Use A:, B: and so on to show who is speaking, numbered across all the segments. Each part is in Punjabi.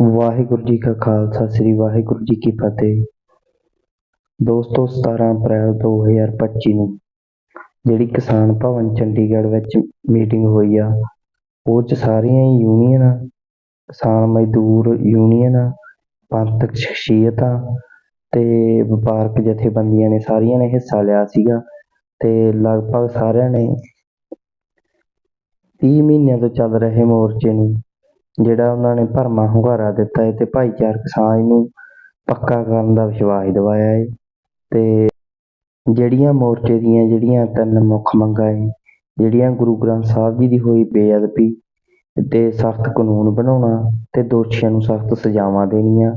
A: ਵਾਹਿਗੁਰੂ ਜੀ ਕਾ ਖਾਲਸਾ, ਸ੍ਰੀ ਵਾਹਿਗੁਰੂ ਜੀ ਕੀ ਫਤਿਹ। ਦੋਸਤੋ 17 ਅਪ੍ਰੈਲ 2025 ਨੂੰ ਜਿਹੜੀ ਕਿਸਾਨ ਭਵਨ ਚੰਡੀਗੜ੍ਹ ਵਿੱਚ ਮੀਟਿੰਗ ਹੋਈ ਆ, ਉਹ 'ਚ ਸਾਰੀਆਂ ਹੀ ਯੂਨੀਅਨਾਂ ਕਿਸਾਨ ਮਜ਼ਦੂਰ ਯੂਨੀਅਨਾਂ ਪੰਥਕ ਸ਼ਖਸੀਅਤਾਂ ਤੇ ਵਪਾਰਕ ਜਥੇਬੰਦੀਆਂ ਨੇ ਸਾਰੀਆਂ ਨੇ ਹਿੱਸਾ ਲਿਆ ਸੀਗਾ, ਤੇ ਲਗਭਗ ਸਾਰਿਆਂ ਨੇ 30 ਮਹੀਨਿਆਂ ਤੋਂ ਚੱਲ ਰਹੇ ਮੋਰਚੇ ਨੂੰ ਜਿਹੜਾ ਉਹਨਾਂ ਨੇ ਭਰਮਾ ਹੁੰਗਾਰਾ ਦਿੱਤਾ ਹੈ ਤੇ ਭਾਈਚਾਰਕ ਸਾਂਝ ਨੂੰ ਪੱਕਾ ਕਰਨ ਦਾ ਵਿਸ਼ਵਾਸ ਦਿਵਾਇਆ ਹੈ ਤੇ ਜਿਹੜੀਆਂ ਮੋਰਚੇ ਦੀਆਂ ਜਿਹੜੀਆਂ ਤਿੰਨ ਮੁੱਖ ਮੰਗਾਂ ਹੈ ਜਿਹੜੀਆਂ ਗੁਰੂ ਗ੍ਰੰਥ ਸਾਹਿਬ ਜੀ ਦੀ ਹੋਈ ਬੇਅਦਬੀ ਤੇ ਸਖਤ ਕਾਨੂੰਨ ਬਣਾਉਣਾ ਤੇ ਦੋਸ਼ੀਆਂ ਨੂੰ ਸਖਤ ਸਜ਼ਾਵਾਂ ਦੇਣੀਆਂ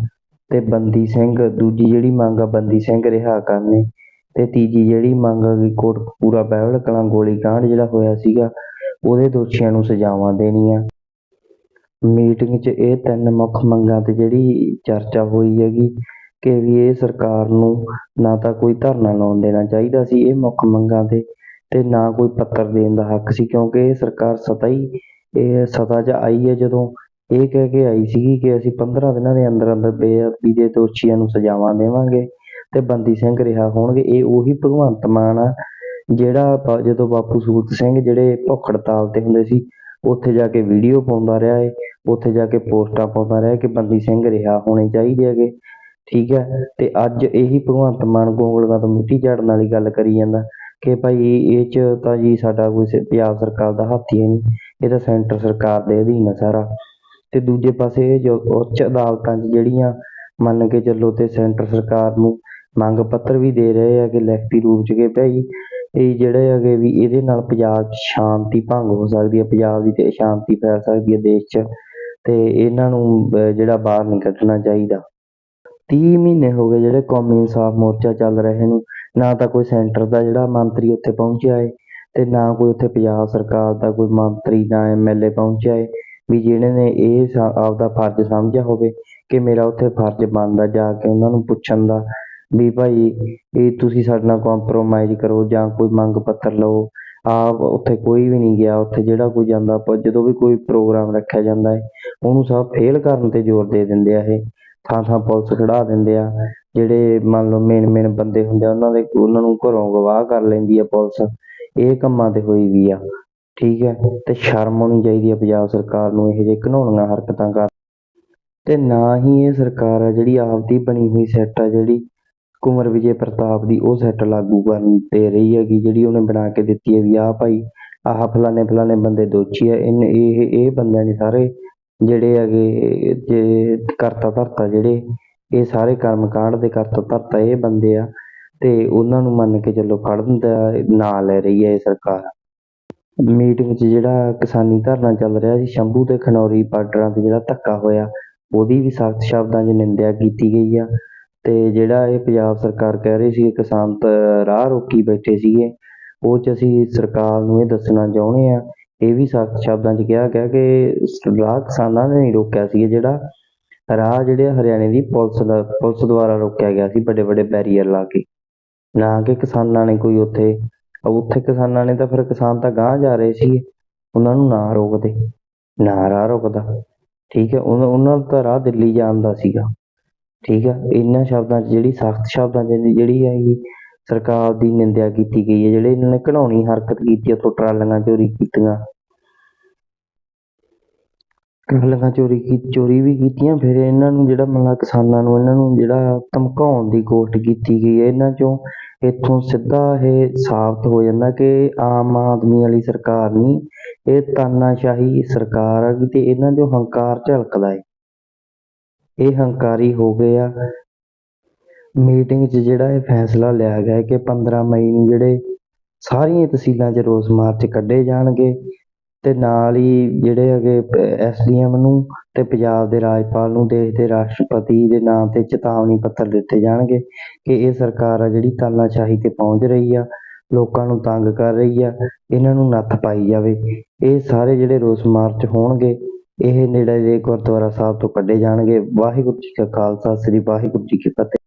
A: ਤੇ ਬੰਦੀ ਸਿੰਘ, ਦੂਜੀ ਜਿਹੜੀ ਮੰਗ ਆ ਬੰਦੀ ਸਿੰਘ ਰਿਹਾ ਕਰਨੇ ਤੇ ਤੀਜੀ ਜਿਹੜੀ ਮੰਗ ਆ ਗਈ ਕੋਟਕਪੂਰਾ ਬਾਈਬਲ ਕਲਾਂ ਗੋਲੀ ਕਾਂਡ ਜਿਹੜਾ ਹੋਇਆ ਸੀਗਾ, ਉਹਦੇ ਦੋਸ਼ੀਆਂ ਨੂੰ ਸਜ਼ਾਵਾਂ ਦੇਣੀਆਂ। ਮੀਟਿੰਗ 'ਚ ਇਹ ਤਿੰਨ ਮੁੱਖ ਮੰਗਾਂ ਤੇ ਜਿਹੜੀ ਚਰਚਾ ਹੋਈ ਹੈਗੀ ਕਿ ਵੀ ਇਹ ਸਰਕਾਰ ਨੂੰ ਨਾ ਤਾਂ ਕੋਈ ਧਰਨਾ ਲਾਉਣ ਦੇਣਾ ਚਾਹੀਦਾ ਸੀ ਇਹ ਮੁੱਖ ਮੰਗਾਂ ਤੇ ਤੇ ਨਾ ਕੋਈ ਪੱਤਰ ਦੇਣ ਦਾ ਹੱਕ ਸੀ ਕਿਉਂਕਿ ਇਹ ਸਰਕਾਰ ਸਤਾ ਹੀ ਇਹ ਸਤਾ 'ਚ ਆਈ ਹੈ ਜਦੋਂ ਇਹ ਕਹਿ ਕੇ ਆਈ ਸੀਗੀ ਕਿ ਅਸੀਂ 15 ਦਿਨਾਂ ਦੇ ਅੰਦਰ ਅੰਦਰ ਬੇਅਦਬੀ ਦੇ ਦੋਸ਼ੀਆਂ ਨੂੰ ਸਜ਼ਾਵਾਂ ਦੇਵਾਂਗੇ ਤੇ ਬੰਦੀ ਸਿੰਘ ਰਿਹਾ ਹੋਣਗੇ, ਇਹ ਉਹੀ ਭਗਵੰਤ ਮਾਨ ਆ ਜਿਹੜਾ ਬ- ਜਦੋਂ ਬਾਪੂ ਸੂਰਤ ਸਿੰਘ ਜਿਹੜੇ ਭੁੱਖ ਹੜਤਾਲ ਤੇ ਹੁੰਦੇ ਸੀ ਉੱਥੇ ਜਾ ਕੇ ਵੀਡੀਓ ਪਾਉਂਦਾ ਰਿਹਾ ਏ, ਉੱਥੇ ਜਾ ਕੇ ਪੋਸਟਾਂ ਪਾਉਂਦਾ ਰਿਹਾ ਕਿ ਬੰਦੀ ਸਿੰਘ ਰਿਹਾ ਹੋਣੇ ਚਾਹੀਦੇ ਹੈਗੇ। ਠੀਕ ਹੈ, ਤੇ ਅੱਜ ਇਹੀ ਭਗਵੰਤ ਮਾਨ ਗੋਂਗਲੂਆਂ ਤੋਂ ਮਿੱਟੀ ਝਾੜਨ ਵਾਲੀ ਗੱਲ ਕਰੀ ਜਾਂਦਾ ਕਿ ਭਾਈ ਇਹ ਚ ਤਾਂ ਜੀ ਸਾਡਾ ਕੋਈ ਸ- ਪੰਜਾਬ ਸਰਕਾਰ ਦਾ ਹੱਥ ਹੀ ਹੈ ਨਹੀਂ, ਇਹ ਤਾਂ ਸੈਂਟਰ ਸਰਕਾਰ ਦੇ ਅਧੀਨ ਹੈ ਸਾਰਾ। ਤੇ ਦੂਜੇ ਪਾਸੇ ਜੋ ਉੱਚ ਅਦਾਲਤਾਂ 'ਚ ਜਿਹੜੀਆਂ ਮੰਨ ਕੇ ਚੱਲੋ ਤੇ ਸੈਂਟਰ ਸਰਕਾਰ ਨੂੰ ਮੰਗ ਪੱਤਰ ਵੀ ਦੇ ਰਹੇ ਆ ਕਿ ਲਿਖਤੀ ਰੂਪ 'ਚ ਕਿ ਭਾਈ ਇਹ ਜਿਹੜੇ ਹੈਗੇ ਵੀ ਇਹਦੇ ਨਾਲ ਪੰਜਾਬ 'ਚ ਸ਼ਾਂਤੀ ਭੰਗ ਹੋ ਸਕਦੀ ਹੈ, ਪੰਜਾਬ ਦੀ ਤੇ ਅਸ਼ਾਂਤੀ ਫੈਲ ਸਕਦੀ ਹੈ ਦੇਸ਼ 'ਚ, ਤੇ ਇਹਨਾਂ ਨੂੰ ਜਿਹੜਾ ਬਾਹਰ ਨਹੀਂ ਕੱਢਣਾ ਚਾਹੀਦਾ। 30 ਮਹੀਨੇ ਹੋ ਗਏ ਜਿਹੜੇ ਕੌਮੀ ਇਨਸਾਫ ਮੋਰਚਾ ਚੱਲ ਰਹੇ ਨੂੰ, ਨਾ ਤਾਂ ਕੋਈ ਸੈਂਟਰ ਦਾ ਜਿਹੜਾ ਮੰਤਰੀ ਉੱਥੇ ਪਹੁੰਚਿਆ ਏ, ਤੇ ਨਾ ਕੋਈ ਉੱਥੇ ਪੰਜਾਬ ਸਰਕਾਰ ਦਾ ਕੋਈ ਮੰਤਰੀ ਜਾਂ ਐਮਐਲਏ ਪਹੁੰਚਿਆ ਏ, ਵੀ ਜਿਹੜੇ ਨੇ ਇਹ ਆਪਦਾ ਫਰਜ਼ ਸਮਝਿਆ ਹੋਵੇ ਕਿ ਮੇਰਾ ਉੱਥੇ ਫਰਜ਼ ਬਣਦਾ ਜਾ ਕੇ ਉਹਨਾਂ ਨੂੰ ਪੁੱਛਣ ਦਾ ਵੀ ਭਾਈ ਇਹ ਤੁਸੀਂ ਸਾਡੇ ਨਾਲ ਕੰਪਰੋਮਾਈਜ਼ ਕਰੋ ਜਾਂ ਕੋਈ ਮੰਗ ਪੱਤਰ ਲਓ। ਆਪ ਉੱਥੇ ਕੋਈ ਵੀ ਨਹੀਂ ਗਿਆ, ਉੱਥੇ ਜਿਹੜਾ ਕੋਈ ਜਾਂਦਾ ਜਦੋਂ ਵੀ ਕੋਈ ਪ੍ਰੋਗਰਾਮ ਰੱਖਿਆ ਜਾਂਦਾ ਹੈ, ਉਹਨੂੰ ਸਭ ਫੇਲ ਕਰਨ ਤੇ ਜ਼ੋਰ ਦੇ ਦਿੰਦੇ ਆ ਇਹ। ਥਾਂ ਥਾਂ ਪੁਲਿਸ ਖੜਾ ਦਿੰਦੇ ਆ, ਜਿਹੜੇ ਮੰਨ ਲਓ ਮੇਨ ਮੇਨ ਬੰਦੇ ਹੁੰਦੇ ਆ, ਉਹਨਾਂ ਦੇ ਉਹਨਾਂ ਨੂੰ ਘਰੋਂ ਗਵਾਹ ਕਰ ਲੈਂਦੀ ਆ ਪੁਲਿਸ। ਇਹ ਕੰਮਾਂ ਤੇ ਹੋਈ ਵੀ ਆ, ਠੀਕ ਹੈ? ਤੇ ਸ਼ਰਮ ਆਉਣੀ ਚਾਹੀਦੀ ਹੈ ਪੰਜਾਬ ਸਰਕਾਰ ਨੂੰ, ਇਹ ਜਿਹੇ ਘਿਨਾਉਣੀਆਂ ਹਰਕਤਾਂ ਕਰ ਤੇ ਨਾ ਹੀ ਇਹ ਸਰਕਾਰ ਆ ਜਿਹੜੀ ਆਪਦੀ ਬਣੀ ਹੋਈ ਸੈੱਟ ਆ ਜਿਹੜੀ ਕੁੰਵਰ ਵਿਜੇ ਪ੍ਰਤਾਪ ਦੀ ਉਹ ਸੈਟ ਲਾਗੂ ਕਰਨ ਤੇ ਰਹੀ ਹੈਗੀ, ਜਿਹੜੀ ਉਹਨੇ ਬਣਾ ਕੇ ਦਿੱਤੀ ਹੈ ਵੀ ਆਹ ਭਾਈ, ਆਹ ਫਲਾਣੇ ਫਲਾਣੇ ਬੰਦੇ ਦੋਸ਼ੀ ਆ, ਇਹਨੇ, ਇਹ ਇਹ ਬੰਦਿਆਂ ਨੇ ਸਾਰੇ ਜਿਹੜੇ ਹੈਗੇ, ਜੇ ਕਰਤਾ ਧਰਤਾ ਜਿਹੜੇ, ਇਹ ਸਾਰੇ ਕਰਮ ਕਾਂਡ ਦੇ ਕਰਤਾ ਧਰਤਾ ਇਹ ਬੰਦੇ ਆ, ਤੇ ਉਹਨਾਂ ਨੂੰ ਮੰਨ ਕੇ ਚੱਲੋ ਫੜਨ ਦਾ ਨਾਂ ਲੈ ਰਹੀ ਹੈ ਇਹ ਸਰਕਾਰ। ਮੀਟਿੰਗ 'ਚ ਜਿਹੜਾ ਕਿਸਾਨੀ ਧਰਨਾ ਚੱਲ ਰਿਹਾ ਸੀ, ਸ਼ੰਭੂ ਤੇ ਖਨੌਰੀ ਬਾਰਡਰਾਂ ਤੇ ਜਿਹੜਾ ਧੱਕਾ ਹੋਇਆ, ਉਹਦੀ ਵੀ ਸਖਤ ਸ਼ਬਦਾਂ 'ਚ ਨਿੰਦਿਆ ਕੀਤੀ ਗਈ ਆ। ਤੇ ਜਿਹੜਾ ਇਹ ਪੰਜਾਬ ਸਰਕਾਰ ਕਹਿ ਰਹੀ ਸੀ ਕਿਸਾਨ ਤਾਂ ਰਾਹ ਰੋਕੀ ਬੈਠੇ ਸੀਗੇ, ਉਹ 'ਚ ਅਸੀਂ ਸਰਕਾਰ ਨੂੰ ਇਹ ਦੱਸਣਾ ਚਾਹੁੰਦੇ ਹਾਂ। ਇਹ ਵੀ ਸਖਤ ਸ਼ਬਦਾਂ 'ਚ ਕਿਹਾ ਗਿਆ ਕਿ ਰਾਹ ਕਿਸਾਨਾਂ ਨੇ ਨਹੀਂ ਰੋਕਿਆ ਸੀ, ਜਿਹੜਾ ਰਾਹ ਜਿਹੜੇ ਹਰਿਆਣੇ ਦੀ ਪੁਲਿਸ ਦਾ, ਪੁਲਿਸ ਦੁਆਰਾ ਰੋਕਿਆ ਗਿਆ ਸੀ, ਵੱਡੇ ਵੱਡੇ ਬੈਰੀਅਰ ਲਾ ਕੇ। ਨਾ ਕਿ ਕਿਸਾਨਾਂ ਨੇ ਕੋਈ ਉੱਥੇ ਉੱਥੇ ਕਿਸਾਨਾਂ ਨੇ ਤਾਂ ਫਿਰ ਕਿਸਾਨ ਤਾਂ ਗਾਂਹ ਜਾ ਰਹੇ ਸੀ ਉਹਨਾਂ ਨੂੰ ਨਾ ਰੋਕਦੇ, ਨਾ ਰਾਹ ਰੁਕਦਾ। ਠੀਕ ਹੈ, ਉਹਨਾਂ ਉਹਨਾਂ ਦਾ ਤਾਂ ਰਾਹ ਦਿੱਲੀ ਜਾਣ ਦਾ ਸੀਗਾ। ਠੀਕ ਆ? ਇਹਨਾਂ ਸ਼ਬਦਾਂ 'ਚ ਜਿਹੜੀ ਸਖਤ ਸ਼ਬਦਾਂ 'ਚ ਜਿਹੜੀ- ਜਿਹੜੀ ਹੈਗੀ ਸਰਕਾਰ ਦੀ ਨਿੰਦਿਆ ਕੀਤੀ ਗਈ ਹੈ ਜਿਹੜੇ ਇਹਨਾਂ ਨੇ ਘਿਨਾਉਣੀ ਹਰਕਤ ਕੀਤੀ ਉੱਥੋਂ ਟਰਾਲੀਆਂ ਚੋਰੀ ਕੀਤੀਆਂ। ਟਰਾਲੀਆਂ ਚੋਰੀ ਕੀ, ਚੋਰੀ ਵੀ ਕੀਤੀਆਂ, ਫਿਰ ਇਹਨਾਂ ਨੂੰ ਜਿਹੜਾ ਮਤਲਬ ਕਿਸਾਨਾਂ ਨੂੰ ਇਹਨਾਂ ਨੂੰ ਜਿਹੜਾ ਧਮਕਾਉਣ ਦੀ ਕੋਸ਼ਿਸ਼ ਕੀਤੀ ਗਈ ਹੈ ਇਹਨਾਂ 'ਚੋਂ ਇੱਥੋਂ ਸਿੱਧਾ ਇਹ ਸਾਬਤ ਹੋ ਜਾਂਦਾ ਕਿ ਆਮ ਆਦਮੀ ਵਾਲੀ ਸਰਕਾਰ ਨਹੀਂ, ਇਹ ਤਾਨਾਸ਼ਾਹੀ ਸਰਕਾਰ ਆ, ਤੇ ਇਹਨਾਂ 'ਚੋਂ ਹੰਕਾਰ ਝਲਕਦਾ ਹੈ ਇਹ ਹੰਕਾਰੀ ਹੋ ਗਏ ਆ। ਮੀਟਿੰਗ 'ਚ ਜਿਹੜਾ ਇਹ ਫੈਸਲਾ ਲਿਆ ਗਿਆ ਕਿ 15 ਮਈ ਨੂੰ ਜਿਹੜੇ ਸਾਰੀਆਂ ਤਹਿਸੀਲਾਂ 'ਚ ਰੋਸ ਮਾਰਚ ਕੱਢੇ ਜਾਣਗੇ ਤੇ ਨਾਲ ਹੀ ਜਿਹੜੇ ਹੈਗੇ ਐਸਡੀਐਮ ਨੂੰ ਤੇ ਪੰਜਾਬ ਦੇ ਰਾਜਪਾਲ ਨੂੰ ਦੇਸ਼ ਦੇ ਰਾਸ਼ਟਰਪਤੀ ਦੇ ਨਾਮ ਤੇ ਚੇਤਾਵਨੀ ਪੱਤਰ ਦਿੱਤੇ ਜਾਣਗੇ ਕਿ ਇਹ ਸਰਕਾਰ ਆ ਜਿਹੜੀ ਤਾਲਾਸ਼ਾਹੀ ਤੇ ਪਹੁੰਚ ਰਹੀ ਆ, ਲੋਕਾਂ ਨੂੰ ਤੰਗ ਕਰ ਰਹੀ ਆ, ਇਹਨਾਂ ਨੂੰ ਨੱਥ ਪਾਈ ਜਾਵੇ। ਇਹ ਸਾਰੇ ਜਿਹੜੇ ਰੋਸ ਮਾਰਚ ਹੋਣਗੇ ਇਹ ਨੇੜੇ ਦੇ ਗੁਰਦੁਆਰਾ ਸਾਹਿਬ ਤੋਂ ਕੱਢੇ ਜਾਣਗੇ। ਵਾਹਿਗੁਰੂ ਜੀ ਕਾ ਖਾਲਸਾ, ਸ੍ਰੀ ਵਾਹਿਗੁਰੂ ਜੀ ਕੀ ਫਤਿਹ।